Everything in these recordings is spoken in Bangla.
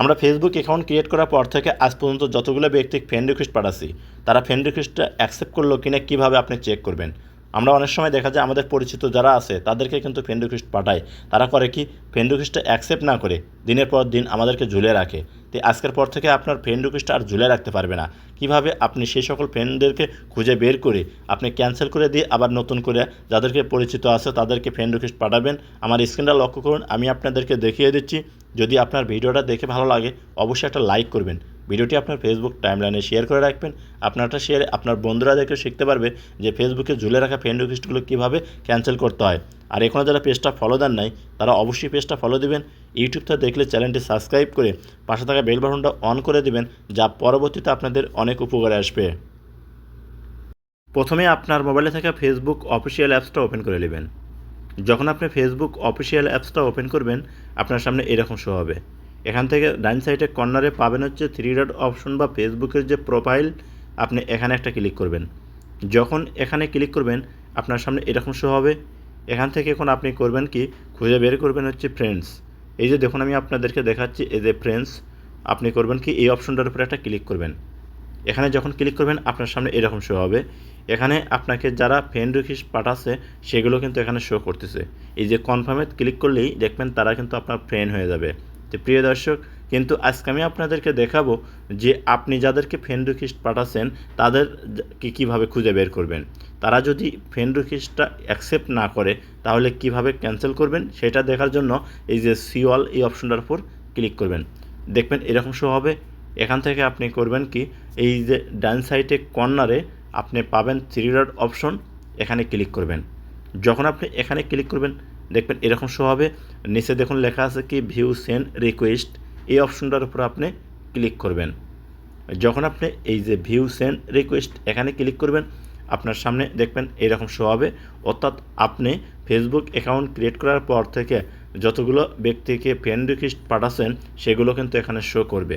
আমরা ফেসবুক অ্যাকাউন্ট ক্রিয়েট করার পর থেকে আজ পর্যন্ত যতগুলো ব্যক্তি ফ্রেন্ড রিকোয়েস্ট পাঠাচ্ছি, তারা ফ্রেন্ড রিকোয়েস্টটা অ্যাকসেপ্ট করল কিনা কীভাবে আপনি চেক করবেন? আমরা অনেক সময় দেখা যায় আমাদের পরিচিত যারা আছে, তাদেরকে কিন্তু ফ্রেন্ড রিকোয়েস্ট পাঠায়। তারা করে কি? ফ্রেন্ড রিকোয়েস্টটা অ্যাকসেপ্ট না করে দিনের পর দিন আমাদেরকে ঝুলে রাখে। তো আজকের পর থেকে আপনার ফ্রেন্ড রিকোয়েস্টটা আর ঝুলে রাখতে পারবে না। কীভাবে আপনি সেই সকল ফ্রেন্ডদেরকে খুঁজে বের করে আপনি ক্যান্সেল করে দিয়ে আবার নতুন করে যাদেরকে পরিচিত আছে তাদেরকে ফ্রেন্ড রিকোয়েস্ট পাঠাবেন? আমার স্ক্রিনটা লক্ষ্য করুন, আমি আপনাদেরকে দেখিয়ে দিচ্ছি। যদি আপনার ভিডিওটা দেখে ভালো লাগে, অবশ্যই একটা লাইক করবেন। ভিডিওটি আপনার ফেসবুক টাইমলাইনে শেয়ার করে রাখবেন। আপনারটা শেয়ারে আপনার বন্ধুরা দেখে শিখতে পারবে যে ফেসবুকে ঝুলে রাখা ফ্রেন্ড রিকোয়েস্টগুলো কীভাবে ক্যান্সেল করতে হয়। আর এখনও যারা পেজটা ফলো দেন নাই, তারা অবশ্যই পেজটা ফলো দিবেন। ইউটিউবটা দেখলে চ্যানেলটি সাবস্ক্রাইব করে পাশে থাকা বেল বাটনটা অন করে দেবেন, যা পরবর্তীতে আপনাদের অনেক উপকারে আসবে। প্রথমে আপনার মোবাইলে থাকা ফেসবুক অফিসিয়াল অ্যাপসটা ওপেন করে নেবেন। যখন আপনি ফেসবুক অফিসিয়াল অ্যাপসটা ওপেন করবেন, আপনার সামনে এরকম শো হবে। এখান থেকে ডাইন সাইডে কর্নারে পাবেন হচ্ছে থ্রি ডট অপশন বা ফেসবুকের যে প্রোফাইল আপনি এখানে একটা ক্লিক করবেন। যখন এখানে ক্লিক করবেন, আপনার সামনে এরকম শো হবে। এখান থেকে এখন আপনি করবেন কি, খুঁজে বের করবেন হচ্ছে ফ্রেন্ডস এই যে দেখুন, আমি আপনাদেরকে দেখাচ্ছি, এই যে ফ্রেন্ডস আপনি করবেন কি, এই অপশনটার উপরে একটা ক্লিক করবেন। এখানে যখন ক্লিক করবেন, আপনার সামনে এরকম শো হবে। এখানে আপনাকে যারা ফ্রেন্ড রিকোয়েস্ট পাঠাচ্ছে, সেগুলো কিন্তু এখানে শো করতেছে। এই যে কনফার্মে ক্লিক করলেই দেখবেন তারা কিন্তু আপনার ফ্রেন্ড হয়ে যাবে। তো প্রিয় দর্শক, কিন্তু আজকে আমি আপনাদেরকে দেখাবো যে আপনি যাদেরকে ফ্রেন্ড রিকোয়েস্ট পাঠাচ্ছেন, তাদের কি কীভাবে খুঁজে বের করবেন। তারা যদি ফ্রেন্ড রিকোয়েস্টটা অ্যাকসেপ্ট না করে, তাহলে কীভাবে ক্যান্সেল করবেন, সেটা দেখার জন্য এই যে সিওয়াল এই অপশনটার উপর ক্লিক করবেন। দেখবেন এরকম শো হবে। এখান থেকে আপনি করবেন কি এই যে ডান সাইডে কর্নারে আপনি পাবেন থ্রি ডট অপশন এখানে ক্লিক করবেন। যখন আপনি এখানে ক্লিক করবেন, দেখবেন এরকম শো হবে। নিচে দেখুন লেখা আছে কি ভিউ সেন্ড রিকোয়েস্ট এই অপশনটার উপর আপনি ক্লিক করবেন। যখন আপনি এই যে ভিউ সেন্ড রিকোয়েস্ট এখানে ক্লিক করবেন, আপনার সামনে দেখবেন এরকম শো হবে। অর্থাৎ আপনি ফেসবুক অ্যাকাউন্ট ক্রিয়েট করার পর থেকে যতগুলো ব্যক্তিকে ফ্রেন্ড রিকোয়েস্ট পাঠাচ্ছেন, সেগুলো কিন্তু এখানে শো করবে।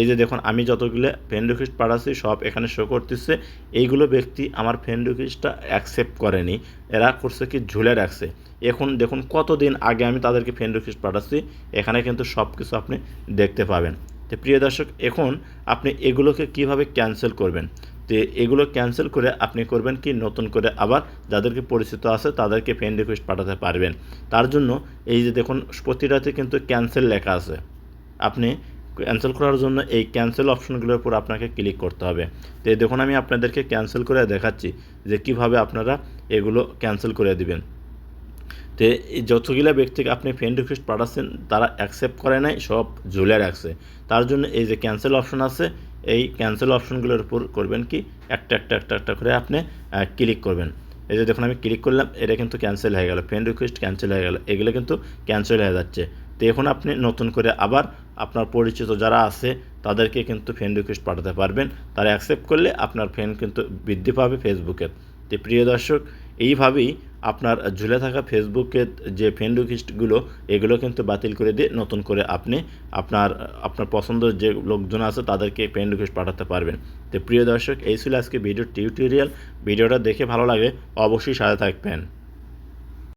এই যে দেখুন, আমি যতগুলো ফ্রেন্ড রিকোয়েস্ট পাঠাচ্ছি, সব এখানে শো করতেছে। এইগুলো ব্যক্তি আমার ফ্রেন্ড রিকোয়েস্টটা অ্যাকসেপ্ট করেনি। এরা করছে কি, ঝুলে রাখছে। এখন দেখুন, কতদিন আগে আমি তাদেরকে ফ্রেন্ড রিকোয়েস্ট পাঠাচ্ছি, এখানে কিন্তু সব কিছু আপনি দেখতে পাবেন। তো প্রিয় দর্শক, এখন আপনি এগুলোকে কীভাবে ক্যান্সেল করবেন? তো এগুলো ক্যান্সেল করে আপনি করবেন কি, নতুন করে আবার যাদেরকে পরিচিত আছে, তাদেরকে ফ্রেন্ড রিকোয়েস্ট পাঠাতে পারবেন। তার জন্য এই যে দেখুন, প্রতিটাতে কিন্তু ক্যান্সেল লেখা আছে। আপনি ক্যান্সেল করার জন্য এই ক্যান্সেল অপশনগুলোর উপর আপনাকে ক্লিক করতে হবে। তো দেখুন, আমি আপনাদেরকে ক্যান্সেল করে দেখাচ্ছি যে কীভাবে আপনারা এগুলো ক্যান্সেল করে দিবেন। তো যতগুলো ব্যক্তিকে আপনি ফ্রেন্ড রিকোয়েস্ট পাঠাচ্ছেন, তারা অ্যাকসেপ্ট করে নাই, সব ঝুলে রাখছে। তার জন্য এই যে ক্যান্সেল অপশন আছে, এই ক্যান্সেল অপশনগুলোর উপর করবেন কি, একটা একটা একটা একটা করে আপনি ক্লিক করবেন। এই যে দেখুন, আমি ক্লিক করলাম, এটা কিন্তু ক্যান্সেল হয়ে গেল ফ্রেন্ড রিকোয়েস্ট ক্যান্সেল হয়ে গেল, এগুলো কিন্তু ক্যান্সেল হয়ে যাচ্ছে। তো এখন আপনি নতুন করে আবার আপনার পরিচিত যারা আছে, তাদেরকে কিন্তু ফ্রেন্ড রিকোয়েস্ট পাঠাতে পারবেন। তারা অ্যাকসেপ্ট করলে আপনার ফ্রেন্ড কিন্তু বৃদ্ধি পাবে ফেসবুকের তো প্রিয় দর্শক, এইভাবেই আপনার ঝুলে থাকা ফেসবুকের যে ফ্রেন্ড রিকোয়েস্টগুলো এগুলো কিন্তু বাতিল করে দিয়ে নতুন করে আপনি আপনার আপনার পছন্দের যে লোকজন আছে, তাদেরকে ফ্রেন্ড রিকোয়েস্ট পাঠাতে পারবেন। তো প্রিয় দর্শক, এই ছিল আজকে ভিডিও টিউটোরিয়াল। ভিডিওটা দেখে ভালো লাগে, অবশ্যই সাথে থাকবেন।